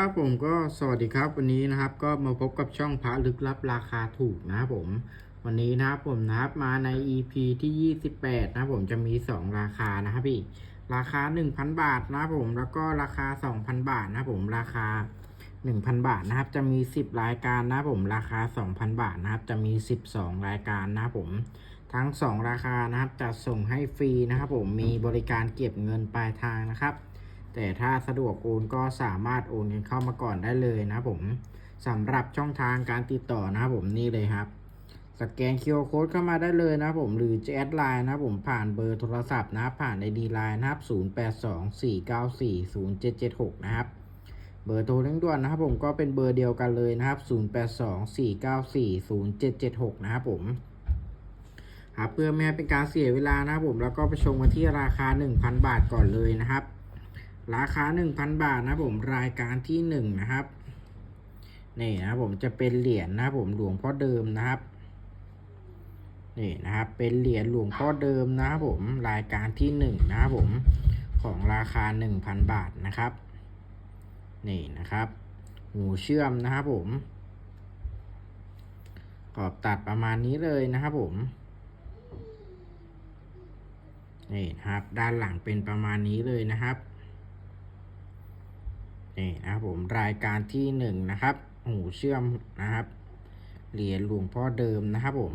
ครับผมก็สวัสดีครับวันนี้นะครับ ก็มาพบกับช่องพระลึกลับราคาถูกนะครับผมวันนี้นะครับผมนะครับมาใน EP ที่ 28 นะครับผมจะมี 2 ราคานะครับพี่ราคา 1,000 บาทนะครับผมแล้วก็ราคา 2,000 บาทนะครับผมราคา 1,000 บาทนะครับ จะมี 10 รายการนะครับผมราคา 2,000 บาทนะครับ จะมี 12 รายการนะครับผมทั้ง 2 ราคานะครับจะส่งให้ฟรีนะครับผมมีบริการเก็บเงินปลายทางนะครับ แต่ถ้าสะดวกโอนก็สามารถโอนกันเข้ามาก่อนได้เลยนะผมสำหรับช่องทางการติดต่อนะครับผมนี่เลยครับ สแกน QR Code เข้ามาได้เลยนะผมหรือจะแอดไลน์นะผมผ่านเบอร์โทรศัพท์นะผ่าน ID Line นะครับ 0824940776 นะครับเบอร์โทรเร่งด่วนนะครับผมก็เป็นเบอร์เดียวกันเลยนะครับ 0824940776 นะครับผมครับเพื่อไม่ให้เป็นการเสียเวลานะครับผมแล้วก็ไปชมกันที่ราคา 1,000 บาทก่อนเลยนะครับ ราคา 1,000 บาทนะผมรายการที่ 1 นะครับ นี่นะผมจะเป็นเหรียญนะผมหลวงพ่อเดิมนะครับ นี่นะครับ เป็นเหรียญหลวงพ่อเดิมนะครับผมรายการที่ 1 นะครับผมของราคา 1,000 บาทนะครับ นี่นะครับ หูเชื่อมนะครับผมขอบตัดประมาณนี้เลยนะครับผมนี่นะครับ ด้านหลังเป็นประมาณนี้เลยนะครับ นี่นะครับผมรายการที่หนึ่งนะครับ หูเชื่อมนะครับ เหรียญหลวงพ่อเดิมนะครับผม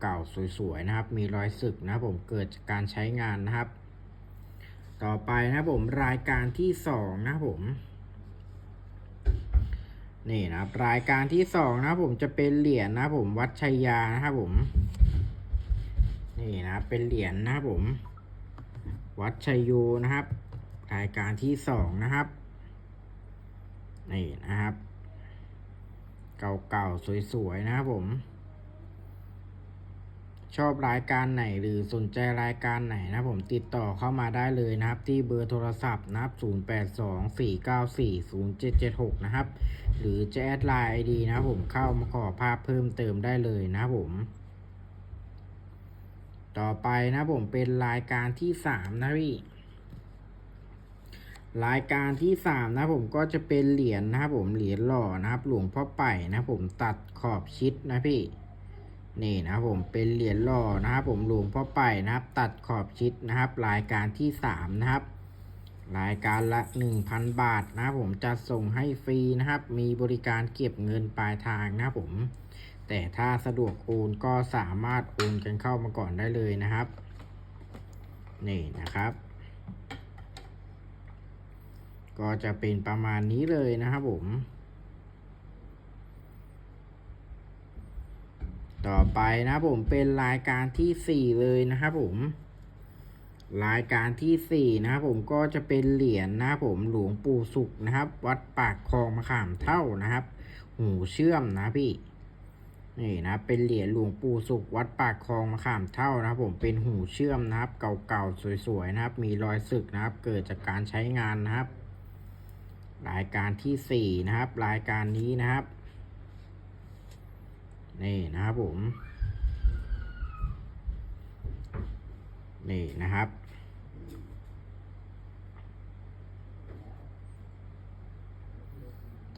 เก่าๆสวยๆนะครับ มีรอยสึกนะครับผมเกิดจากการใช้งานนะครับ ต่อไปนะครับผมรายการที่สองนะครับผมนี่นะครับรายการที่สองนะครับผมจะเป็นเหรียญนะครับผมวัดชัยยานะครับผมนี่นะครับเป็นเหรียญนะครับผม วัดชัยโยนะครับ รายการที่สองนะครับ นี่นะครับ เก่าๆ สวยๆ นะครับผม ชอบรายการไหนหรือสนใจรายการไหนนะผมติดต่อเข้ามาได้เลยนะครับ ที่เบอร์โทรศัพท์นะครับ 0824940776 นะครับ หรือจะแอดไลน์ไอดีนะผมเข้ามาขอภาพเพิ่มเติมได้เลยนะผมต่อไปนะผมเป็นรายการที่สามนะพี่ รายการที่สามนะผมก็จะเป็นเหรียญนะครับผมเหรียญหล่อนะครับ หลวงพ่อไป่นะผมตัดขอบชิดนะพี่ นี่นะผมเป็นเหรียญหล่อนะครับผมหลวงพ่อไป่นะครับ ตัดขอบชิดนะครับ รายการที่สามนะครับ รายการละหนึ่งพันบาทนะผมจะส่งให้ฟรีนะครับ มีบริการเก็บเงินปลายทางนะผม แต่ถ้าสะดวกโอนก็สามารถโอนกันเข้ามาก่อนได้เลยนะครับ นี่นะครับ ก็จะเป็นประมาณนี้เลยนะครับผม ต่อไปนะผมเป็นรายการที่สี่เลยนะครับผม รายการที่สี่นะครับผมก็จะเป็นเหรียญนะครับผมหลวงปู่สุขนะครับ วัดปากคลองมะขามเท่านะครับ หูเชื่อมนะพี่นี่นะเป็นเหรียญหลวงปู่สุขวัดปากคลองมะขามเท่านะครับ ผมเป็นหูเชื่อมนะครับ เก่าๆสวยๆนะครับ มีรอยสึกนะครับ เกิดจากการใช้งานนะครับ รายการที่สี่นะครับ รายการนี้นะครับ นี่นะครับผม นี่นะครับ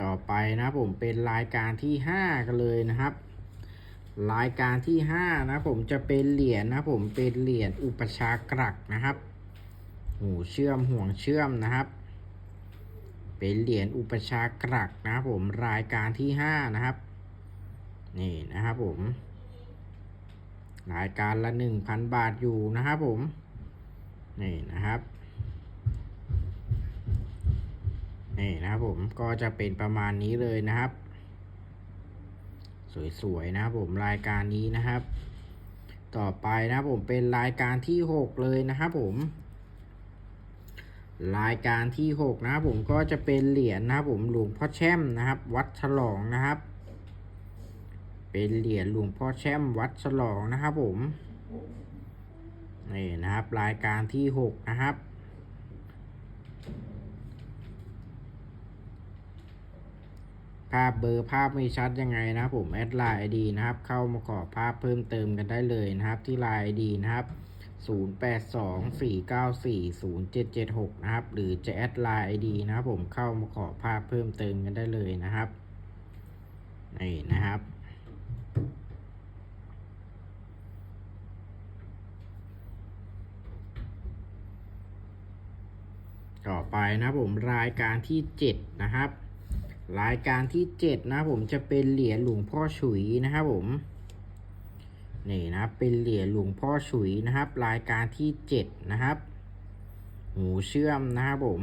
ต่อไปนะผมเป็นรายการที่ห้ากันเลยนะครับ รายการที่ห้านะผมจะเป็นเหรียญนะผมเป็นเหรียญอุปชากรักนะครับ หูเชื่อมห่วงเชื่อมนะครับ เป็นเหรียญอุปชากรักนะครับผมรายการที่ห้านะครับ นี่นะครับผม รายการละหนึ่งพันบาทอยู่นะครับผม นี่นะครับ นี่นะครับผมก็จะเป็นประมาณนี้เลยนะครับ สวยๆนะครับผมรายการนี้นะครับ ต่อไปนะครับผมเป็นรายการที่หกเลยนะครับผม รายการที่หกนะครับผมก็จะเป็นเหรียญนะครับผมหลวงพ่อแช่มนะครับ วัดฉลองนะครับ เป็นเหรียญหลวงพ่อแช่มวัดฉลองนะครับผมนี่นะครับรายการที่หกนะครับภาพเบอร์ภาพไม่ชัดยังไงนะผมแอดไลน์ไอดีนะครับ เข้ามาขอภาพเพิ่มเติมกันได้เลยนะครับที่ไลน์ไอดีนะครับ 0824940776 นะครับ หรือจะแอดไลน์ ID นะครับผมเข้ามาขอภาพเพิ่มเติมกันได้เลยนะครับนี่นะครับ ต่อไปนะผมรายการที่ 7 นะครับ รายการที่ 7 นะผมจะเป็นเหรียญหลวงพ่อฉุยนะครับผม นี่นะครับเป็นเหรียญหลวงพ่อฉุยนะครับ รายการที่7นะครับ หูเชื่อมนะครับผม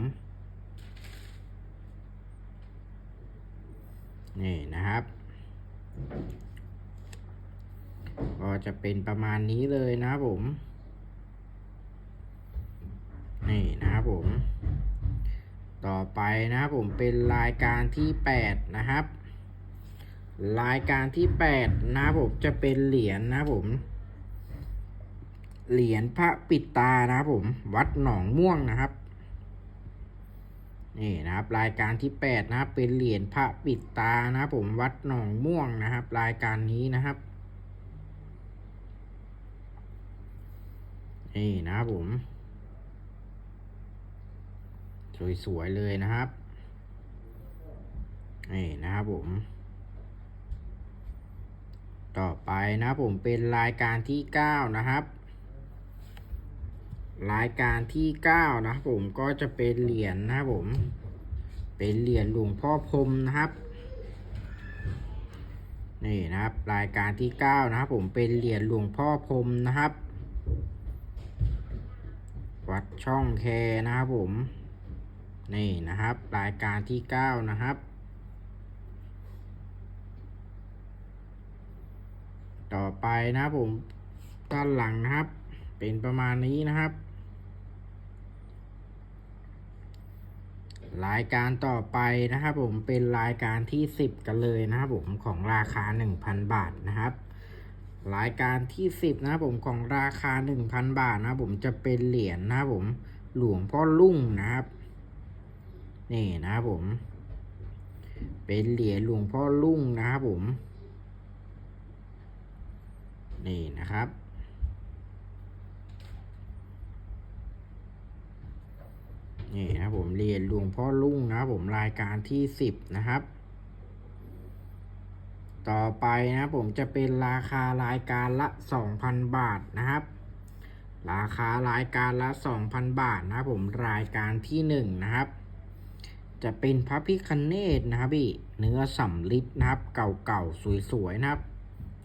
นี่นะครับก็จะเป็นประมาณนี้เลยนะครับผม นี่นะครับผม ต่อไปนะครับผมเป็นรายการที่8นะครับ รายการที่8นะผมจะเป็นเหรียญนะผม เหรียญพระปิดตานะผม วัดหนองม่วงนะครับ นี่นะครับ รายการที่8นะครับ เป็นเหรียญพระปิดตานะผมวัดหนองม่วงนะครับ รายการนี้นะครับนี่นะครับผม สวยๆเลยนะครับนี่นะครับผม ต่อไปนะผมเป็นรายการที่ 9 นะครับ รายการที่ 9 นะผมก็จะเป็นเหรียญนะครับผม เป็นเหรียญหลวงพ่อพรมนะครับ นี่นะครับ รายการที่ 9 นะครับผมเป็นเหรียญหลวงพ่อพรมนะครับ วัดช่องแคนะครับผม นี่นะครับ รายการที่ 9 นะครับ ต่อไปนะผมด้านหลังนะครับ เป็นประมาณนี้นะครับ รายการต่อไปนะครับผมเป็นรายการที่ 10 กันเลยนะครับผมของราคา 1,000 บาทนะครับรายการที่ 10 นะครับผมของราคา 1,000 บาทนะผมจะเป็นเหรียญนะครับผมหลวงพ่อลุ่งนะครับ นี่นะครับผม เป็นเหรียญหลวงพ่อลุ่งนะครับผม นี่นะครับ นี่นะผมเรียญหลวงพ่อลุ่งนะผมรายการที่สิบนะครับ ต่อไปนะผมจะเป็นราคารายการละสองพันบาทนะครับ ราคารายการละสองพันบาทนะผมรายการที่หนึ่งนะครับจะเป็นพระพิคเนตนะครับพี่เนื้อสำลิดนะครับ เก่าๆสวยๆนะครับ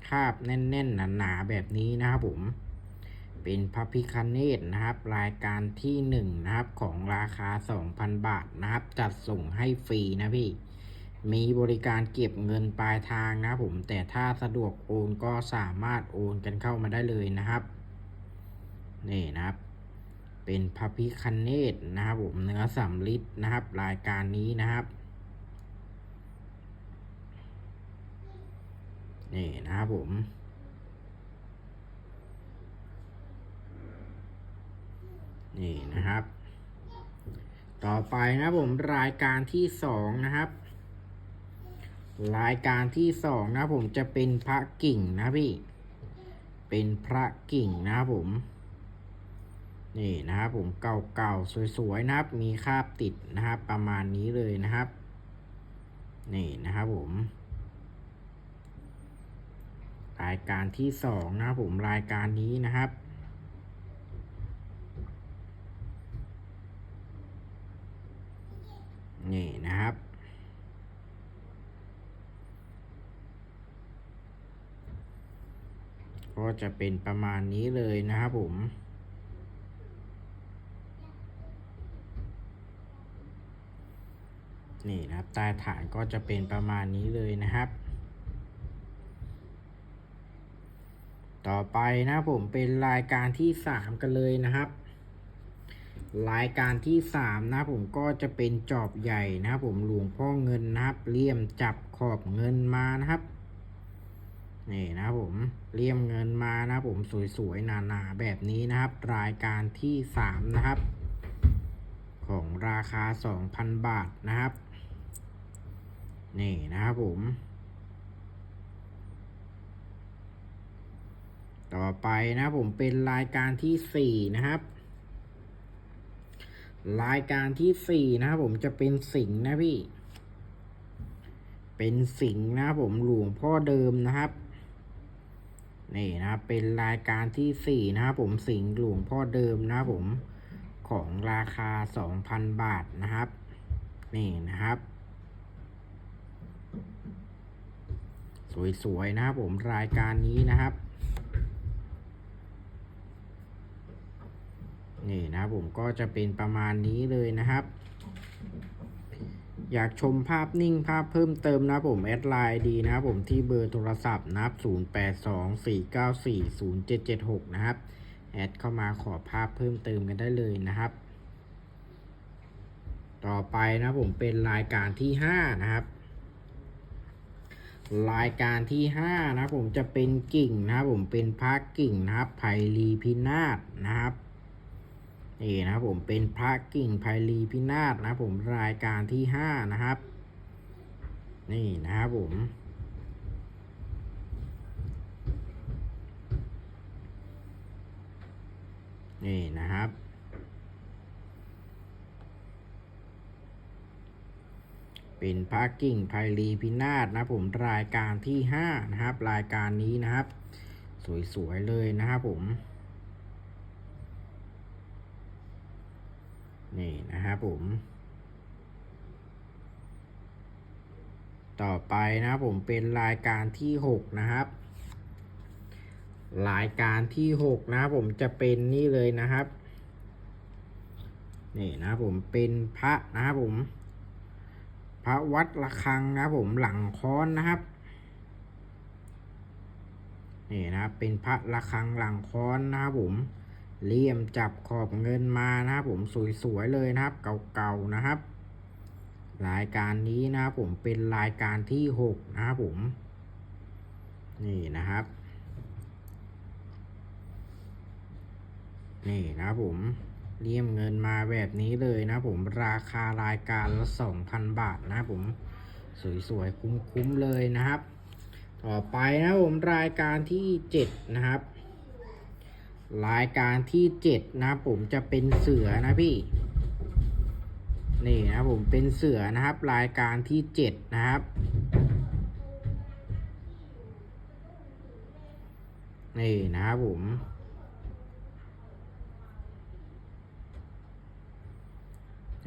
คาบแน่น ๆ หนาๆแบบนี้นะครับผม เป็นพระพิคเนตนะครับ รายการที่หนึ่งนะครับของราคา 2,000 บาทนะครับ จัดส่งให้ฟรีนะพี่ มีบริการเก็บเงินปลายทางนะผม แต่ถ้าสะดวกโอนก็สามารถโอนกันเข้ามาได้เลยนะครับ นี่นะครับเป็นพระพิคเนตนะครับผมเนื้อสำลิดนะครับ รายการนี้นะครับ นี่นะครับผมนี่นะครับ ต่อไปนะผมรายการที่สองนะครับ รายการที่สองนะผมจะเป็นพระกิ่งนะพี่ เป็นพระกิ่งนะผม นี่นะครับผมเก่าๆสวยๆนะครับ มีคราบติดนะครับ ประมาณนี้เลยนะครับ นี่นะครับผม รายการที่สองนะครับผมรายการนี้นะครับนี่นะครับ ก็จะเป็นประมาณนี้เลยนะครับผมนี่นะครับใต้ฐานก็จะเป็นประมาณนี้เลยนะครับ ต่อไปนะผมเป็นรายการที่สามกันเลยนะครับ รายการที่สามนะผมก็จะเป็นจอบใหญ่นะผมหลวงพ่อเงินนะครับเลี่ยมจับขอบเงินมานะครับนี่นะผมเลี่ยมเงินมานะผมสวยๆหนาๆแบบนี้นะครับ รายการที่สามนะครับ ของราคา2,000บาทนะครับนี่นะครับผม ต่อไปนะผมเป็นรายการที่สี่นะครับ รายการที่สี่นะครับผมจะเป็นสิงห์นะพี่ เป็นสิงห์นะผมหลวงพ่อเดิมนะครับนี่นะเป็นรายการที่สี่นะครับผมสิงห์หลวงพ่อเดิมนะผมของราคาสองพันบาทนะครับ นี่นะครับ สวยๆนะครับผมรายการนี้นะครับ นี่นะผมก็จะเป็นประมาณนี้เลยนะครับ อยากชมภาพนิ่งภาพเพิ่มเติมนะผมแอดไลน์ดีนะผมที่เบอร์โทรศัพท์นะครับ 0824940776 นะครับ แอดเข้ามาขอภาพเพิ่มเติมกันได้เลยนะครับ ต่อไปนะผมเป็นรายการที่ 5 นะครับรายการที่ 5 นะผมจะเป็นกิ่งนะครับผมเป็นพระกิ่งนะครับไพลีพินาศนะครับ นี่นะครับผมเป็นพระกิ่งไพลีพินาศนะครับผมรายการที่ห้านะครับ นี่นะครับผมนี่นะครับ เป็นพระกิ่งไพลีพินาศนะผมรายการที่ห้านะครับ รายการนี้นะครับ สวยๆเลยนะครับผม นะครับผม ต่อไปนะผมเป็นรายการที่หกนะครับ รายการที่หกนะผมจะเป็นนี่เลยนะครับ นี่นะครับผมเป็นพระนะครับผม พระวัดระฆังนะผมหลังค้อนนะครับนี่นะครับเป็นพระระฆังหลังค้อนนะครับผม เลี่ยมจับขอบเงินมานะครับผมสวยๆเลยนะครับ เก่าๆนะครับ รายการนี้นะครับผมเป็นรายการที่หกนะครับผม นี่นะครับ นี่นะครับผมเลี่ยมเงินมาแบบนี้เลยนะครับผมราคารายการละสองพันบาทนะครับผมสวยๆคุ้มๆเลยนะครับ ต่อไปนะครับผมรายการที่เจ็ดนะครับ รายการที่เจ็ดนะครับผมจะเป็นเสือนะพี่ นี่นะครับผมเป็นเสือนะครับ รายการที่เจ็ดนะครับ นี่นะครับผม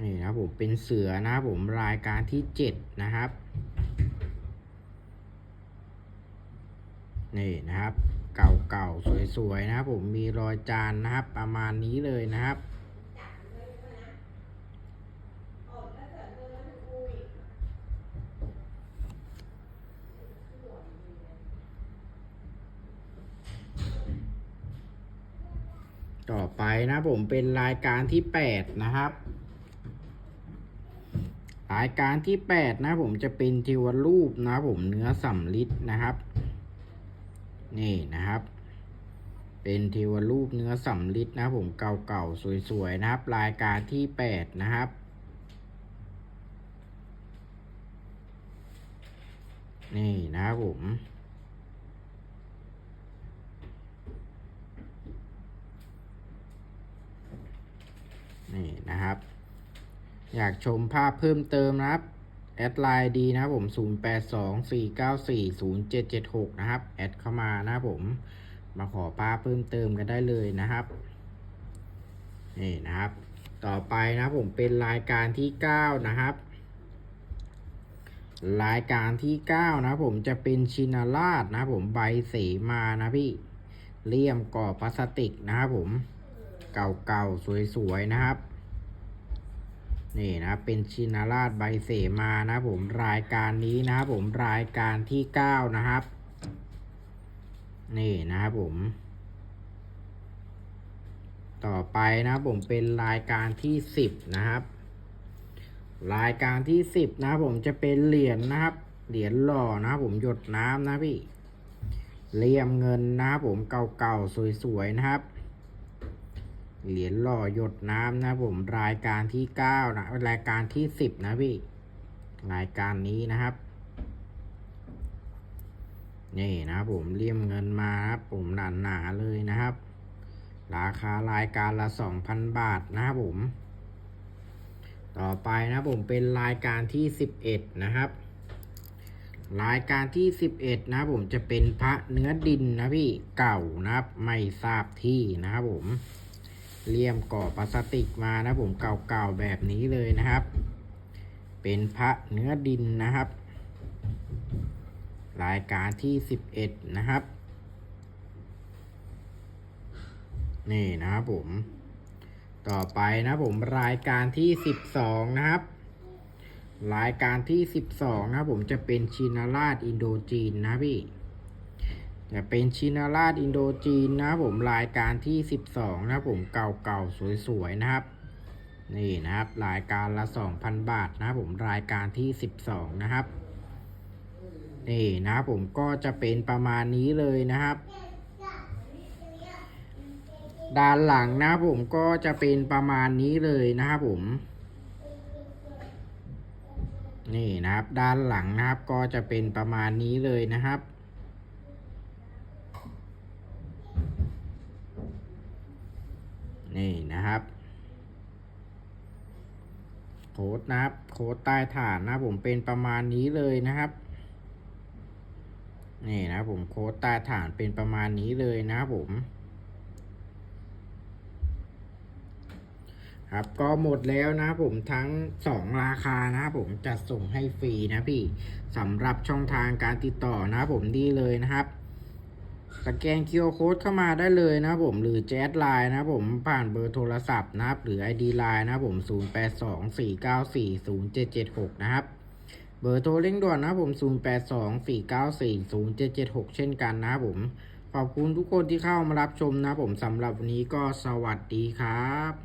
นี่นะครับผมเป็นเสือนะครับผมรายการที่เจ็ดนะครับ นี่นะครับ เก่าๆ สวยๆ นะครับผมมีรอยจานนะครับ ประมาณนี้เลยนะครับ ต่อไปนะผมเป็นรายการที่แปดนะครับรายการที่แปดนะผมจะเป็นเทวรูปนะผมเนื้อสำลิดนะครับ นี่นะครับ เป็นเทวรูปเนื้อสำลิดนะผมเก่าๆสวยๆนะครับ รายการที่แปดนะครับนี่นะครับผม นี่นะครับ อยากชมภาพเพิ่มเติมนะครับ แอดไลน์ดีนะครับผม0824940776 นะครับ แอดเข้ามานะครับผม มาขอภาเพิ่มเติมกันได้เลยนะครับ นี่นะครับ ต่อไปนะผมเป็นรายการที่ 9 นะครับ รายการที่ 9 นะผมจะเป็นชินาราชนะผมใบเสมานะพี่เลี่ยมก่อพลาสติกนะครับผม เก่าๆ สวยๆ นะครับ นี่นะเป็นชินาราชใบเสมานะผมรายการนี้นะครับผมรายการที่เก้านะครับ นี่นะครับผม ต่อไปนะผมเป็นรายการที่สิบนะครับ รายการที่สิบนะผมจะเป็นเหรียญนะครับ เหรียญหล่อนะผมหยดน้ำนะพี่เลี่ยมเงินนะครับผมเก่าๆสวยๆนะครับ เหรียญหล่อหยดน้ำนะผมรายการที่เก้านะรายการที่สิบนะพี่ รายการนี้นะครับ นี่นะผมเลี่ยมเงินมาครับผมหนาหนาเลยนะครับ ราคารายการละสองพันบาทนะครับผม ต่อไปนะผมเป็นรายการที่สิบเอ็ดนะครับ รายการที่สิบเอ็ดนะผมจะเป็นพระเนื้อดินนะพี่เก่านะครับ ไม่ทราบที่นะครับผม เลี่ยมก่อพลาสติกมานะผมเก่าๆแบบนี้เลยนะครับ เป็นพระเนื้อดินนะครับ รายการที่สิบเอ็ดนะครับ นี่นะครับผม ต่อไปนะผมรายการที่สิบสองนะครับรายการที่สิบสองนะผมจะเป็นชินาราชอินโดจีนนะพี่ จะเป็นชินาราชอินโดจีนนะผมรายการที่สิบสองนะผมเก่าๆสวยๆนะครับ นี่นะครับรายการละสองพันบาทนะผมรายการที่สิบสองนะครับ นี่นะครับผมก็จะเป็นประมาณนี้เลยนะครับ ด้านหลังนะครับผมก็จะเป็นประมาณนี้เลยนะครับผมนี่นะครับด้านหลังนะครับก็จะเป็นประมาณนี้เลยนะครับ นะครับ โค้ดนะครับ โค้ดใต้ฐานนะผมเป็นประมาณนี้เลยนะครับนี่นะผมโค้ดใต้ฐานเป็นประมาณนี้เลยนะครับผม ครับก็หมดแล้วนะครับผมทั้งสองราคานะผมจัดส่งให้ฟรีนะพี่สำหรับช่องทางการติดต่อนะผมดีเลยนะครับ สแกน QR Code เข้ามาได้เลยนะผมหรือแจ๊ดไลน์นะผมผ่านเบอร์โทรศัพท์นะครับ หรือ ID ไลน์นะผม 0824940776 นะครับ เบอร์โทรเร่งด่วนนะผม 0824940776 เช่นกันนะครับผม ขอบคุณทุกคนที่เข้ามารับชมนะผมสำหรับวันนี้ก็สวัสดีครับ